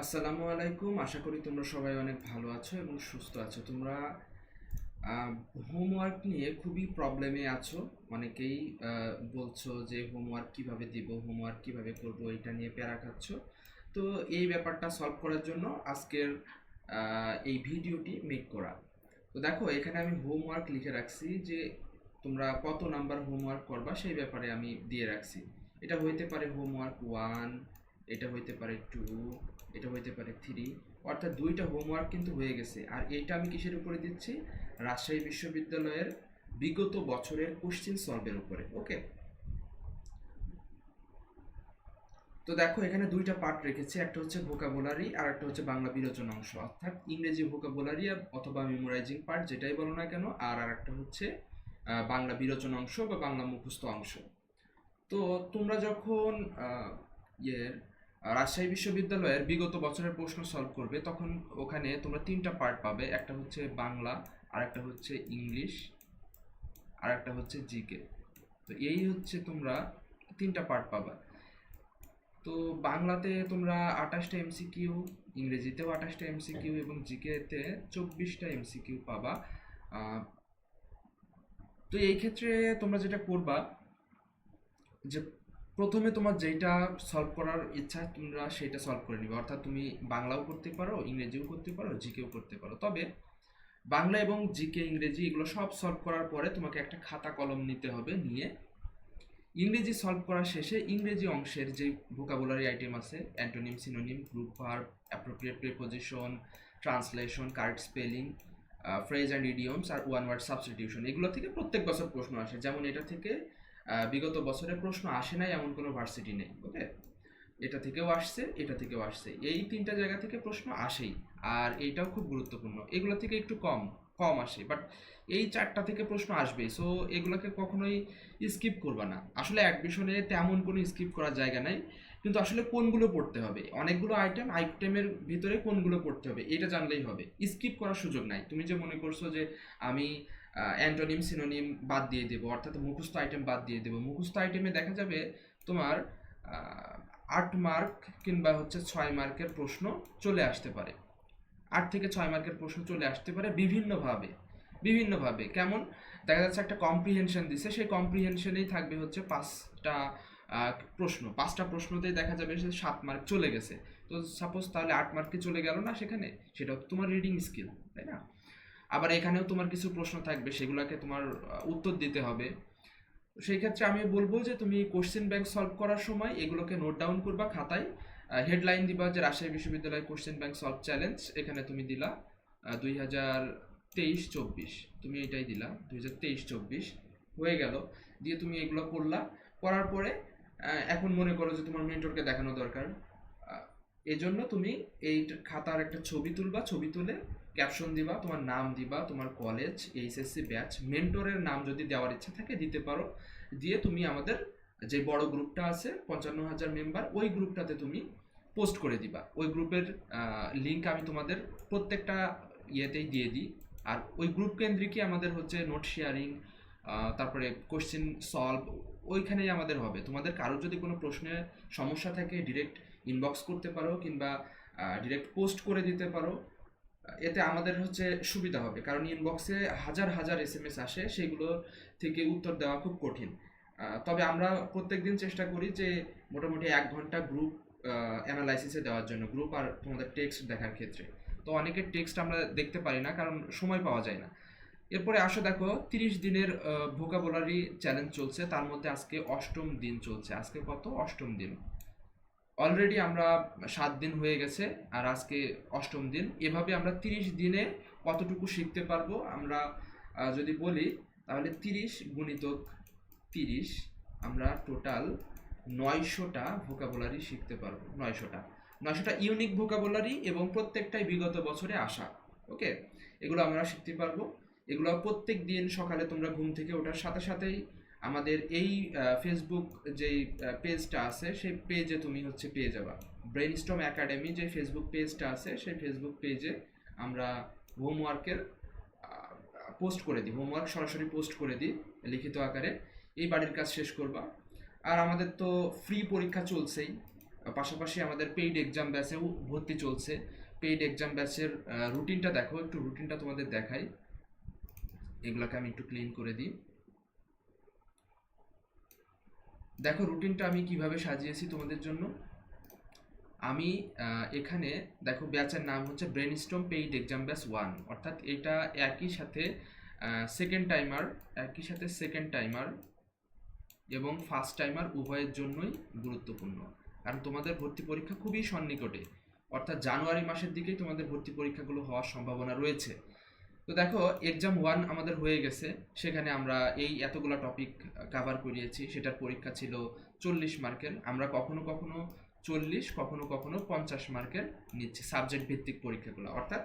আসসালামু আলাইকুম। আশা করি তোমরা সবাই অনেক ভালো আছো এবং সুস্থ আছো। তোমরা হোমওয়ার্ক নিয়ে খুবই প্রবলেমে আছো। অনেকেই বলছো যে হোমওয়ার্ক কীভাবে দিব হোমওয়ার্ক কীভাবে করব, এটা নিয়ে প্যারা খাচ্ছ। তো এই ব্যাপারটা সলভ করার জন্য আজকের এই ভিডিওটি মেক করা। তো দেখো, এখানে আমি হোমওয়ার্ক লিখে রাখছি যে তোমরা কত নাম্বার হোমওয়ার্ক করবা সেই ব্যাপারে আমি দিয়ে রাখছি। এটা হইতে পারে হোমওয়ার্ক ওয়ান এটা হইতে পারে টু এটা হইতে পারে থ্রি অর্থাৎ দুইটা হোমওয়ার্ক কিন্তু হয়ে গেছে। আর এটা আমি কিসের উপরে দিচ্ছি? রাজশাহী বিশ্ববিদ্যালয়ের বিগত বছরের কোশ্চিন সলভের উপরে ওকে তো দেখো, এখানে দুইটা পার্ট রেখেছে, একটা হচ্ছে ভোকাবুলারি আর একটা হচ্ছে বাংলা বিরোচন অংশ। অর্থাৎ ইংরেজি ভোকাবুলারি অথবা মেমোরাইজিং পার্ট যেটাই বলো না কেন, আর আর একটা হচ্ছে বাংলা বিরোচন অংশ বা বাংলা মুখস্থ অংশ। তো তোমরা যখন ইয়ের রাজশাহী বিশ্ববিদ্যালয়ের বিগত বছরের প্রশ্ন সলভ করবে। তখন ওখানে তোমরা তিনটা পার্ট পাবে। একটা হচ্ছে বাংলা আর একটা হচ্ছে ইংলিশ আর একটা হচ্ছে জিকে তো এই হচ্ছে তোমরা তিনটা পার্ট পাবা। তো বাংলাতে তোমরা আঠাশটা এমসিকিউ ইংরেজিতেও আঠাশটা এমসিকিউ এবং জিকেতে চব্বিশটা এমসিকিউ পাবা। তো এই ক্ষেত্রে তোমরা যেটা করবা যে প্রথমে তোমার যেটা সলভ করার ইচ্ছা তোমরা সেটা সলভ করে নিবে। অর্থাৎ তুমি বাংলাও করতে পারো, ইংরেজিও করতে পারো, জিকেও করতে পারো। তবে বাংলা এবং জিকে, ইংরেজি এগুলো সব সলভ করার পরে তোমাকে একটা খাতা কলম নিতে হবে নিয়ে। ইংরেজি সলভ করার শেষে ইংরেজি অংশের যে ভোকাবুলারি আইটেম আছে antonym synonym group verb appropriate preposition translation correct spelling phrase and idioms R one word substitution এগুলো থেকে প্রত্যেক বছর প্রশ্ন আসে। যেমন এটা থেকে বিগত বছরে প্রশ্ন আসে নাই, এমন কোনো ভার্সিটি নেই ওকে এটা থেকেও আসছে, এটা থেকেও আসছে। এই তিনটা জায়গা থেকে প্রশ্ন আসেই, আর এইটাও খুব গুরুত্বপূর্ণ। এগুলো থেকে একটু কম কম আসে বাট এই চারটা থেকে প্রশ্ন আসবে সো এগুলোকে কখনোই স্কিপ করবা না। আসলে অ্যাডমিশনে তেমন কোনো স্কিপ করার জায়গা নাই, কিন্তু আসলে কোনগুলো পড়তে হবে? অনেকগুলো আইটেম আইটেমের ভিতরে কোনগুলো পড়তে হবে? এটা জানলেই হবে। স্কিপ করার সুযোগ নাই। তুমি যে মনে করছ যে আমি অ্যান্টোনিম সিনোনিম বাদ দিয়ে দেবো, অর্থাৎ মুখস্থ আইটেম বাদ দিয়ে দেবো। মুখস্থ আইটেমে দেখা যাবে তোমার আট মার্ক কিংবা হচ্ছে ছয় মার্কের প্রশ্ন চলে আসতে পারে। আট থেকে ছয় মার্কের প্রশ্ন চলে আসতে পারে বিভিন্নভাবে বিভিন্নভাবে। কেমন? দেখা যাচ্ছে একটা কম্প্রিহেনশন দিছে, সেই কম্প্রিহেনশনেই থাকবে হচ্ছে পাঁচটা প্রশ্ন। পাঁচটা প্রশ্নতেই দেখা যাবে যে সাত মার্ক চলে গেছে। তো সাপোজ তাহলে আট মার্কে চলে গেল না সেখানে? সেটা তোমার রিডিং স্কিল তাই না? আবার এখানেও তোমার কিছু প্রশ্ন থাকবে, সেগুলোকে তোমার উত্তর দিতে হবে। সেই ক্ষেত্রে আমি বলব যে তুমি কোশ্চেন ব্যাংক সলভ করার সময় এগুলোকে নোট ডাউন করবা খাতায়। হেডলাইন দিবা যে রাজশাহী বিশ্ববিদ্যালয় কোশ্চেন ব্যাংক সলভ চ্যালেঞ্জ এখানে তুমি দিলা দুই হাজার তেইশ চব্বিশ তুমি এটাই দিলা, দুই হাজার তেইশ চব্বিশ হয়ে গেল। দিয়ে তুমি এগুলো করলা। করার পরে এখন মনে করো যে তোমার মেন্টরকে দেখানো দরকার। এজন্য তুমি এই খাতার একটা ছবি তুলবা, ছবি তুলে ক্যাপশন দিবা, তোমার নাম দিবা, তোমার কলেজ এইচএসসি ব্যাচ মেন্টরের নাম যদি দেওয়ার ইচ্ছা থাকে দিতে পারো। দিয়ে তুমি আমাদের যে বড় গ্রুপটা আছে, পঞ্চান্ন হাজার মেম্বার ওই গ্রুপটাতে তুমি পোস্ট করে দিবা। ওই গ্রুপের লিঙ্ক আমি তোমাদের প্রত্যেকটা ইয়েতেই দিয়ে দিই। আর ওই গ্রুপ কেন্দ্রিকই আমাদের হচ্ছে নোট শেয়ারিং তারপরে কোশ্চেন সলভ ওইখানেই আমাদের হবে। তোমাদের কারোর যদি কোনো প্রশ্নে সমস্যা থাকে ডিরেক্ট ইনবক্স করতে পারো কিংবা ডিরেক্ট পোস্ট করে দিতে পারো। এতে আমাদের হচ্ছে সুবিধা হবে। কারণ ইনবক্সে হাজার হাজার এস এম এস আসে, সেগুলো থেকে উত্তর দেওয়া খুব কঠিন। তবে আমরা প্রত্যেক দিন চেষ্টা করি যে মোটামুটি এক ঘণ্টা গ্রুপ অ্যানালাইসিসে দেওয়ার জন্য গ্রুপ আর তোমাদের টেক্সট দেখার ক্ষেত্রে। তো অনেকের টেক্সট আমরা দেখতে পারি না, কারণ সময় পাওয়া যায় না। এরপরে আসো দেখো, তিরিশ দিনের ভোকাবুলারি চ্যালেঞ্জ চলছে। তার মধ্যে আজকে অষ্টম দিন চলছে। আজকে কত? অষ্টম দিন। অলরেডি আমরা সাত দিন হয়ে গেছে আর আজকে অষ্টম দিন। এভাবে আমরা তিরিশ দিনে কতটুকু শিখতে পারব আমরা যদি বলি, তাহলে তিরিশ গুণিতক তিরিশ আমরা টোটাল নয়শোটা ভোকাবুলারি শিখতে পারব, নয়শোটা। নয়শোটা ইউনিক ভোকাবুলারি এবং প্রত্যেকটাই বিগত বছরে আসা ওকে এগুলো আমরা শিখতে পারব। এগুলো প্রত্যেক দিন সকালে তোমরা ঘুম থেকে ওঠার সাথে সাথেই আমাদের এই ফেসবুক যেই পেজটা আছে, সেই পেজে তুমি হচ্ছে পেয়ে যাবা। ব্রেনস্টম একাডেমি যে ফেসবুক পেজটা আছে, সেই ফেসবুক পেজে আমরা হোমওয়ার্কের পোস্ট করে দিই। হোমওয়ার্ক সরাসরি পোস্ট করে দিই লিখিত আকারে। এই বাড়ির কাজ শেষ করবা। আর আমাদের তো ফ্রি পরীক্ষা চলছেই। পাশাপাশি আমাদের পেইড এক্সাম ব্যাচেও ভর্তি চলছে। পেইড এক্সাম ব্যাচের রুটিনটা দেখো। একটু রুটিনটা তোমাদের দেখাই। এগুলোকে আমি একটু ক্লিন করে দিই। দেখো রুটিনটা আমি কীভাবে সাজিয়েছি তোমাদের জন্য? আমি এখানে দেখো, ব্যাচের নাম হচ্ছে brainstorm paid exam batch one অর্থাৎ এটা একই সাথে সেকেন্ড টাইমার একই সাথে সেকেন্ড টাইমার এবং ফার্স্ট টাইমার উভয়ের জন্যই গুরুত্বপূর্ণ। কারণ তোমাদের ভর্তি পরীক্ষা খুবই সন্নিকটে, অর্থাৎ জানুয়ারি মাসের দিকেই তোমাদের ভর্তি পরীক্ষাগুলো হওয়ার সম্ভাবনা রয়েছে। তো দেখো এক্সাম ওয়ান আমাদের হয়ে গেছে। সেখানে আমরা এই এতগুলা টপিক কাভার করিয়েছি। সেটার পরীক্ষা ছিল চল্লিশ মার্কের। আমরা কখনো কখনো চল্লিশ, কখনো কখনো পঞ্চাশ মার্কের নিচ্ছি সাবজেক্ট ভিত্তিক পরীক্ষাগুলো। অর্থাৎ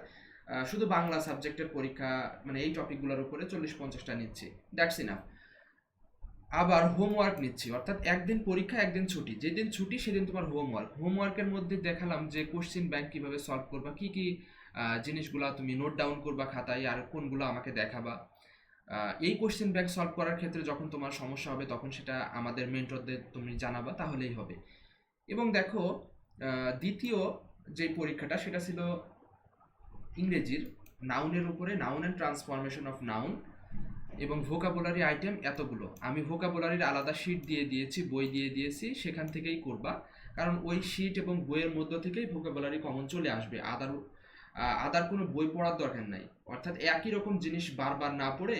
শুধু বাংলা সাবজেক্টের পরীক্ষা মানে এই টপিকগুলোর উপরে চল্লিশ পঞ্চাশটা নিচ্ছি। দ্যাটস ইনাফ আবার হোমওয়ার্ক নিচ্ছি। অর্থাৎ একদিন পরীক্ষা, একদিন ছুটি। যেদিন ছুটি, সেদিন তোমার হোমওয়ার্ক হোমওয়ার্কের মধ্যে দেখালাম যে কোশ্চেন ব্যাংক কীভাবে সলভ করবা, কি কি জিনিসগুলা তুমি নোট ডাউন করবা খাতায় আর কোনগুলো আমাকে দেখাবা। এই কোশ্চেন ব্যাংক সলভ করার ক্ষেত্রে যখন তোমার সমস্যা হবে তখন সেটা আমাদের মেন্টরদের তুমি জানাবা, তাহলেই হবে। এবং দেখো দ্বিতীয় যে পরীক্ষাটা সেটা ছিল ইংরেজির নাউনের উপরে noun and transformation of noun এবং ভোকাবুলারি আইটেম এতগুলো। আমি ভোকাবুলারির আলাদা শিট দিয়ে দিয়েছি, বই দিয়ে দিয়েছি, সেখান থেকেই করবা। কারণ ওই শিট এবং বইয়ের মধ্য থেকেই ভোকাবুলারি কমন চলে আসবে। আদার আদার কোনো বই পড়ার দরকার নাই। অর্থাৎ একই রকম জিনিস বারবার না পড়ে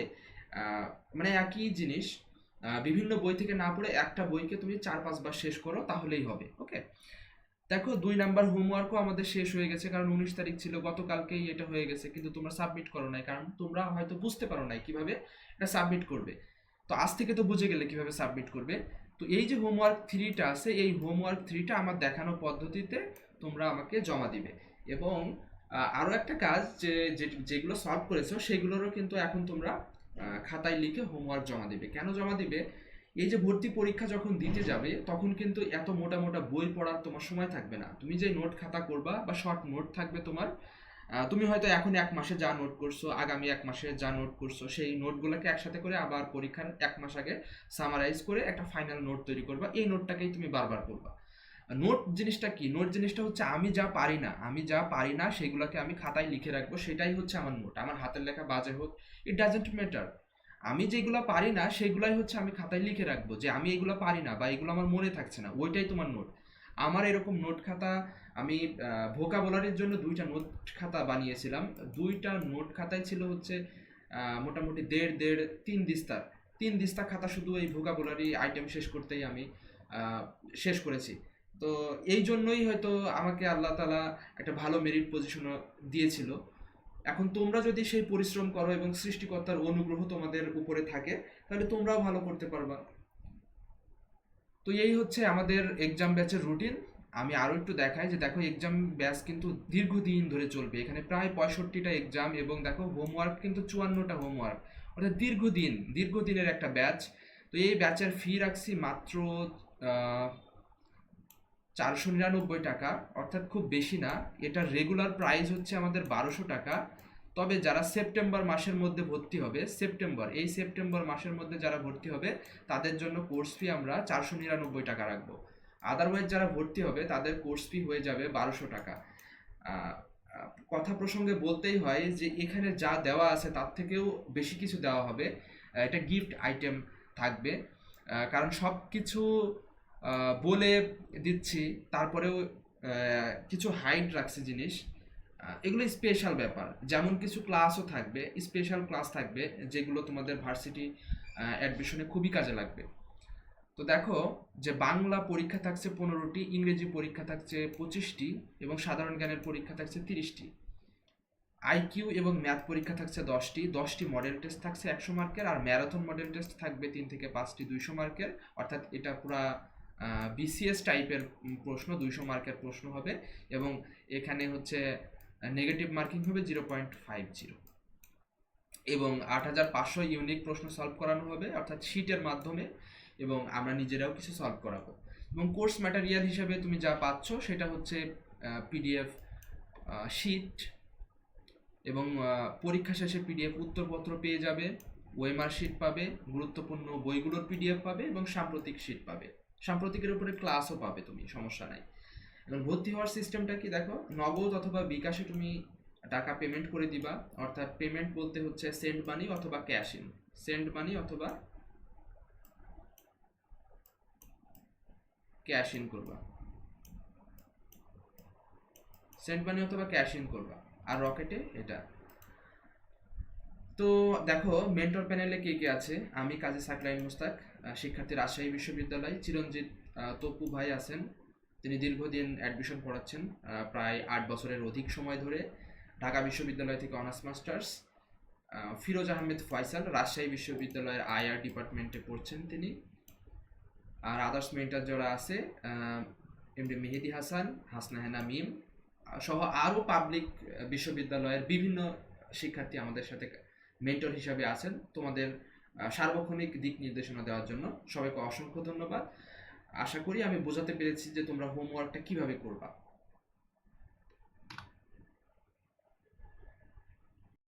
মানে একই জিনিস বিভিন্ন বই থেকে না পড়ে একটা বইকে তুমি চার পাঁচবার শেষ করো, তাহলেই হবে ওকে দেখো, দুই নাম্বার হোমওয়ার্কও আমাদের শেষ হয়ে গেছে, কারণ উনিশ তারিখ ছিল, গতকালকেই এটা হয়ে গেছে, কিন্তু তোমরা সাবমিট করো নাই, কারণ তোমরা হয়তো বুঝতে পারো নাই কীভাবে এটা সাবমিট করবে। তো আজ থেকে তো বুঝে গেলে কীভাবে সাবমিট করবে। তো এই যে হোমওয়ার্ক থ্রিটা আছে, এই হোমওয়ার্ক থ্রিটা আমার দেখানো পদ্ধতিতে তোমরা আমাকে জমা দিবে। এবং আহ, আরও একটা কাজ যে- যেগুলো সলভ করেছ সেগুলোরও কিন্তু এখন তোমরা খাতায় লিখে হোমওয়ার্ক জমা দিবে। কেন জমা দিবে? এই যে ভর্তি পরীক্ষা যখন দিতে যাবে তখন কিন্তু এত মোটা মোটা বই পড়ার তোমার সময় থাকবে না। তুমি যে নোট খাতা করবা বা শর্ট নোট থাকবে তোমার তুমি হয়তো এখন এক মাসে যা নোট করছ আগামী এক মাসে যা নোট করছ সেই নোটগুলোকে একসাথে করে আবার পরীক্ষার এক মাস আগে সামারাইজ করে একটা ফাইনাল নোট তৈরি করবা। এই নোটটাকেই তুমি বারবার করবা নোট জিনিসটা কি? নোট জিনিসটা হচ্ছে আমি যা পারি না, আমি যা পারি না সেগুলোকে আমি খাতায় লিখে রাখব, সেটাই হচ্ছে আমার নোট। আমার হাতের লেখা বাজে হোক ইট ডাজেন্ট ম্যাটার আমি যেগুলো পারি না সেগুলাই হচ্ছে আমি খাতায় লিখে রাখব যে আমি এগুলো পারি না বা এগুলো আমার মনে থাকছে না, ওইটাই তোমার নোট। আমার এরকম নোট খাতা, আমি ভোকাবুলারির জন্য দুইটা নোট খাতা বানিয়েছিলাম। দুইটা নোট খাতায় ছিল হচ্ছে মোটামুটি দেড় দেড়, তিন দিস্তার। তিন দিস্তা খাতা শুধু এই ভোকাবুলারি আইটেম শেষ করতেই আমি শেষ করেছি। তো এই জন্যই হয়তো আমাকে আল্লাহ তালা একটা ভালো মেরিট পজিশনও দিয়েছিল। এখন তোমরা যদি সেই পরিশ্রম করো এবং সৃষ্টিকর্তার অনুগ্রহ তোমাদের উপরে থাকে, তাহলে তোমরাও ভালো করতে পারবা। তো এই হচ্ছে আমাদের এক্সাম ব্যাচের রুটিন আমি আরও একটু দেখাই যে দেখো এক্সাম ব্যাচ কিন্তু দীর্ঘদিন ধরে চলবে। এখানে প্রায় পঁয়ষট্টিটা এক্সাম এবং দেখো হোমওয়ার্ক কিন্তু চুয়ান্নটা হোমওয়ার্ক অর্থাৎ দীর্ঘদিন, দীর্ঘদিনের একটা ব্যাচ তো এই ব্যাচের ফি রাখছি মাত্র চারশো নিরানব্বই টাকা, অর্থাৎ খুব বেশি না। এটার রেগুলার প্রাইস হচ্ছে আমাদের বারোশো টাকা। তবে যারা সেপ্টেম্বর মাসের মধ্যে ভর্তি হবে সেপ্টেম্বর এই সেপ্টেম্বর মাসের মধ্যে যারা ভর্তি হবে, তাদের জন্য কোর্স ফি আমরা চারশো নিরানব্বই টাকা রাখব। আদারওয়াইজ যারা ভর্তি হবে, তাদের কোর্স ফি হয়ে যাবে বারোশো টাকা। কথা প্রসঙ্গে বলতেই হয় যে, এখানে যা দেওয়া আছে তার থেকেও বেশি কিছু দেওয়া হবে। এটা গিফট আইটেম থাকবে। কারণ সব কিছু বলে দিচ্ছি, তারপরেও কিছু হাইট রাখছে জিনিস। এগুলো স্পেশাল ব্যাপার। যেমন কিছু ক্লাসও থাকবে স্পেশাল ক্লাস থাকবে, যেগুলো তোমাদের ভার্সিটি অ্যাডমিশনে খুবই কাজে লাগবে। তো দেখো, যে বাংলা পরীক্ষা থাকছে পনেরোটি, ইংরেজি পরীক্ষা থাকছে পঁচিশটি, এবং সাধারণ জ্ঞানের পরীক্ষা থাকছে তিরিশটি। আইকিউ এবং ম্যাথ পরীক্ষা থাকছে দশটি দশটি মডেল টেস্ট থাকছে একশো মার্কের আর ম্যারাথন মডেল টেস্ট থাকবে তিন থেকে পাঁচটি, দুইশো মার্কের অর্থাৎ এটা পুরা বিসিএস টাইপের প্রশ্ন, দুইশো মার্কের প্রশ্ন হবে এবং এখানে হচ্ছে নেগেটিভ মার্কিং হবে জিরো পয়েন্ট ফাইভ জিরো এবং আট হাজার পাঁচশো ইউনিক প্রশ্ন সলভ করানো হবে, অর্থাৎ শিটের মাধ্যমে এবং আমরা নিজেরাও কিছু সলভ করাবো। এবং কোর্স ম্যাটেরিয়াল হিসাবে তুমি যা পাচ্ছ সেটা হচ্ছে পিডিএফ শিট এবং পরীক্ষা শেষে পিডিএফ উত্তরপত্র পেয়ে যাবে ওয়েমার শিট পাবে, গুরুত্বপূর্ণ বইগুলোর পিডিএফ পাবে এবং সাম্প্রতিক শিট পাবে। সাম্প্রতিকের উপরে ক্লাসও পাবে তুমি, সমস্যা নাই। এখন ভর্তি হওয়ার সিস্টেমটা কি দেখো? নগদ অথবা বিকাশে তুমি টাকা পেমেন্ট করে দিবা, অর্থাৎ পেমেন্ট বলতে হচ্ছে সেন্ড মানি অথবা ক্যাশ ইন সেন্ড মানি অথবা ক্যাশ ইন করবা। সেন্ড মানি অথবা ক্যাশ ইন করবা। আর রকেটে এটা। তো দেখো মেন্টর প্যানেলে কে কে আছে? আমি কাজী সাকলাইন মুস্তাক শিক্ষার্থী রাজশাহী বিশ্ববিদ্যালয়। চিরঞ্জিত তপু ভাই আছেন। তিনি দীর্ঘদিন অ্যাডমিশন পড়াচ্ছেন প্রায় আট বছরের অধিক সময় ধরে। ঢাকা বিশ্ববিদ্যালয় থেকে অনার্স মাস্টার্স ফিরোজ আহমেদ ফয়সাল, রাজশাহী বিশ্ববিদ্যালয়ের আইআর ডিপার্টমেন্টে পড়ছেন তিনি। আর আদার্স মেন্টার যারা আছে এমডি মেহেদি হাসান, হাসনা হেনা মিম সহ আরও পাবলিক বিশ্ববিদ্যালয়ের বিভিন্ন শিক্ষার্থী আমাদের সাথে মেন্টর হিসাবে আছেন। তোমাদের সার্বক্ষণিক দিক নির্দেশনা দেওয়ার জন্য সবাইকে অসংখ্য ধন্যবাদ। আশা করি আমি বোঝাতে পেরেছি যে তোমরা হোমওয়ার্কটা কীভাবে করবা।